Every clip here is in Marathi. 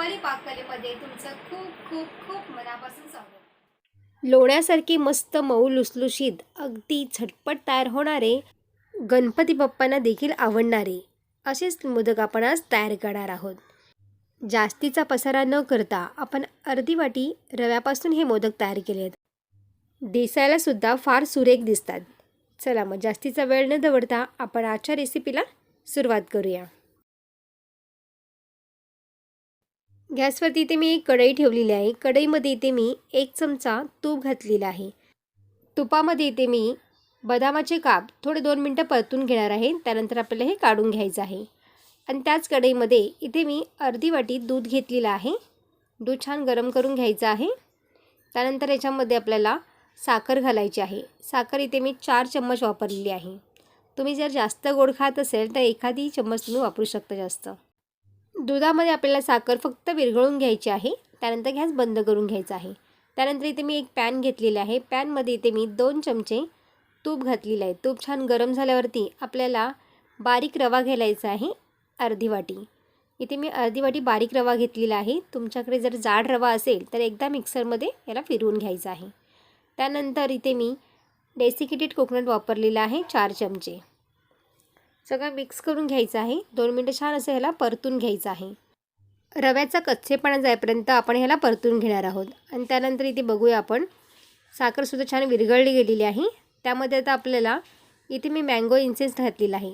रुपाली पाककलेमध्ये तुमचं खूप खूप खूप मनापासून स्वागत. लोण्यासारखी मस्त मऊ लुसलुशीत अगदी झटपट तयार होणारे गणपती बाप्पांना देखील आवडणारे असेच मोदक आपण आज तयार करणार आहोत. जास्तीचा पसारा न करता आपण अर्धी वाटी रव्यापासून हे मोदक तयार केले आहेत. दिसायला सुद्धा फार सुरेख दिसतात. चला मग जास्तीचा वेळ न दवडता आपण आजच्या रेसिपीला सुरुवात करूया. गॅसवरती इथे मी एक कढई ठेवलेली आहे. कढईमध्ये इथे मी एक चमचा तूप घातलेला आहे. तुपामध्ये इथे मी बदामाचे काप थोडे दोन मिनटं परतून घेणार आहे. त्यानंतर आपल्याला हे काढून घ्यायचं आहे. आणि त्याच कढईमध्ये इथे मी अर्धी वाटी दूध घेतलेलं आहे. दूध छान गरम करून घ्यायचं आहे. त्यानंतर याच्यामध्ये आपल्याला साखर घालायची आहे. साखर इथे मी चार चम्मच वापरलेली आहे. तुम्ही जर जास्त गोड खात असेल तर एखादी चम्मच तुम्ही वापरू शकता जास्त. दुधामध्ये आपल्याला साखर फक्त विरघळून घ्यायची आहे. त्यानंतर गॅस बंद करून घ्यायचा आहे. त्यानंतर इथे मी एक पॅन घेतलेला आहे. पॅनमध्ये इथे मी दोन चमचे तूप घातलेलं आहे. तूप छान गरम झाल्यावरती आपल्याला बारीक रवा घालायचा आहे. अर्धी वाटी. इथे मी अर्धी वाटी बारीक रवा घेतलेला आहे. तुमच्याकडे जर जाड रवा असेल तर एकदा मिक्सरमध्ये याला फिरवून घ्यायचा आहे. त्यानंतर इथे मी डेसिकेटेड कोकोनट वापरलेला आहे. चार चमचे. सगळं मिक्स करून घ्यायचं आहे. दोन मिनटं छान असं ह्याला परतून घ्यायचं आहे. रव्याचा कच्चेपणा जाईपर्यंत आपण ह्याला परतून घेणार आहोत. आणि त्यानंतर इथे बघूया आपण साखरसुद्धा छान विरघळली गेलेली आहे. त्यामध्ये आता आपल्याला इथे मी मँगो इन्सेन्स घातलेला आहे.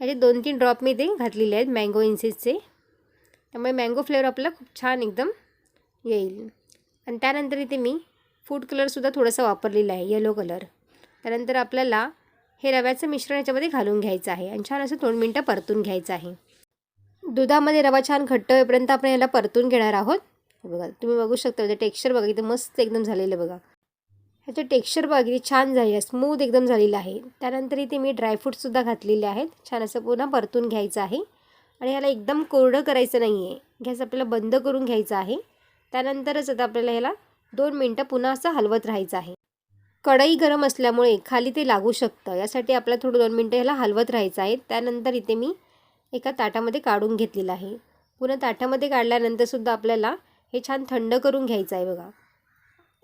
याचे दोन तीन ड्रॉप मी ते घातलेले आहेत मँगो इन्सेन्सचे त्यामुळे मँगो फ्लेवर आपला खूप छान एकदम येईल. आणि त्यानंतर इथे मी फूड कलरसुद्धा थोडासा वापरलेला आहे येलो कलर त्यानंतर आपल्याला हे रव्याचं मिश्रण याच्यामध्ये घालून घ्यायचं आहे. आणि छान असं दोन मिनटं परतून घ्यायचं आहे. दुधामध्ये रवा छान घट्ट होईपर्यंत आपण याला परतून घेणार आहोत. बघा तुम्ही बघू शकता त्याचं टेक्स्चर बघा इथं मस्त एकदम झालेलं आहे बघा. ह्याचं टेक्स्चर बघा किती छान झाले आहे. स्मूथ एकदम झालेलं आहे. त्यानंतर इथे मी ड्रायफ्रूटसुद्धा घातलेले आहेत. छान असं पुन्हा परतून घ्यायचं आहे. आणि ह्याला एकदम कोरडं करायचं नाही आहे गॅस आपल्याला बंद करून घ्यायचं आहे. त्यानंतरच आता आपल्याला ह्याला दोन मिनटं पुन्हा असं हलवत राहायचं आहे. कढई गरम असल्यामुळे खाली ते लागू शकतं. यासाठी आपल्याला थोडं दोन मिनटं ह्याला हलवत राहायचं आहे. त्यानंतर इथे मी एका ताटामध्ये काढून घेतलेलं आहे. पुन्हा ताटामध्ये काढल्यानंतरसुद्धा आपल्याला हे छान थंड करून घ्यायचं आहे बघा.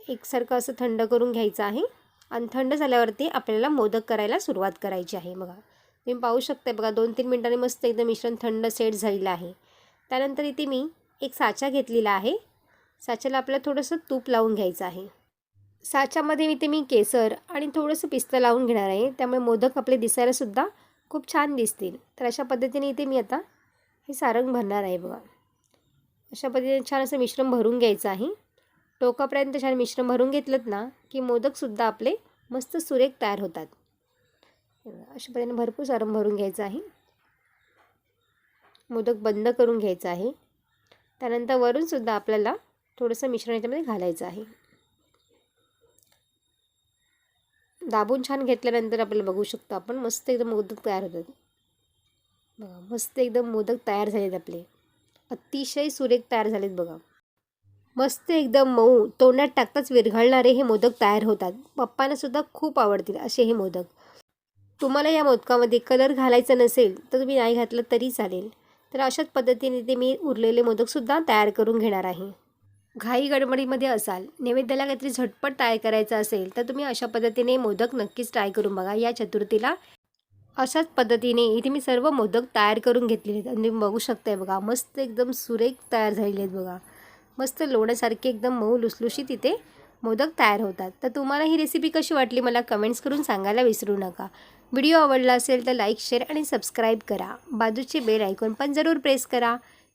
एकसारखं असं थंड करून घ्यायचं आहे. आणि थंड झाल्यावरती आपल्याला मोदक करायला सुरुवात करायची आहे बघा. तुम्ही पाहू शकता बघा दोन तीन मिनटांनी मस्त एकदम मिश्रण थंड सेट झालेलं आहे. त्यानंतर इथे मी एक साचा घेतलेला आहे. साच्याला आपल्याला थोडंसं तूप लावून घ्यायचं आहे. साच्यामध्ये इथे मी केसर आणि थोडंसं पिस्तं लावून घेणार आहे. त्यामुळे मोदक आपले दिसायलासुद्धा खूप छान दिसतील. तर अशा पद्धतीने इथे मी आता हे सारंग भरणार आहे बघा. अशा पद्धतीने छान असं मिश्रण भरून घ्यायचं आहे. टोकापर्यंत छान मिश्रण भरून घेतलं ना की मोदकसुद्धा आपले मस्त सुरेख तयार होतात. अशा पद्धतीने भरपूर सारंग भरून घ्यायचं आहे. मोदक बंद करून घ्यायचं आहे. त्यानंतर वरूनसुद्धा आपल्याला थोडंसं मिश्रण याच्यामध्ये घालायचं आहे. दाबून छान घेतल्यानंतर आपल्याला बघू शकतो आपण. मस्त एकदम मोदक तयार होतात. बघा मस्त एकदम मोदक तयार झालेत आपले. अतिशय सुरेख तयार झालेत बघा. मस्त एकदम मऊ तोंडात टाकताच विरघळणारे हे मोदक तयार होतात. पप्पांनासुद्धा खूप आवडतील असे हे मोदक. तुम्हाला या मोदकामध्ये कलर घालायचा नसेल तर तुम्ही नाही घातलं तरी चालेल. तर अशाच पद्धतीने ते मी उरलेले मोदकसुद्धा तयार करून घेणार आहे. घाई गडबडीमध्ये असाल नैवेद्याला काहीतरी झटपट तयार करायचं असेल तर तुम्ही अशा पद्धतीने मोदक नक्कीच ट्राय करून बघा. या चतुर्थीला अशाच पद्धतीने इथे मी सर्व मोदक तयार करून घेतलेले आहेत. आणि तुम्ही बघू शकताय बघा मस्त एकदम सुरेख तयार झालेले आहेत बघा. मस्त लोण्यासारखे एकदम मऊ लुसलुशीत इथे मोदक तयार होतात. तर तुम्हाला ही रेसिपी कशी वाटली मला कमेंट्स करून सांगायला विसरू नका. व्हिडिओ आवडला असेल तर लाईक शेअर आणि सबस्क्राईब करा. बाजूचे बेल आयकॉन पण जरूर प्रेस करा.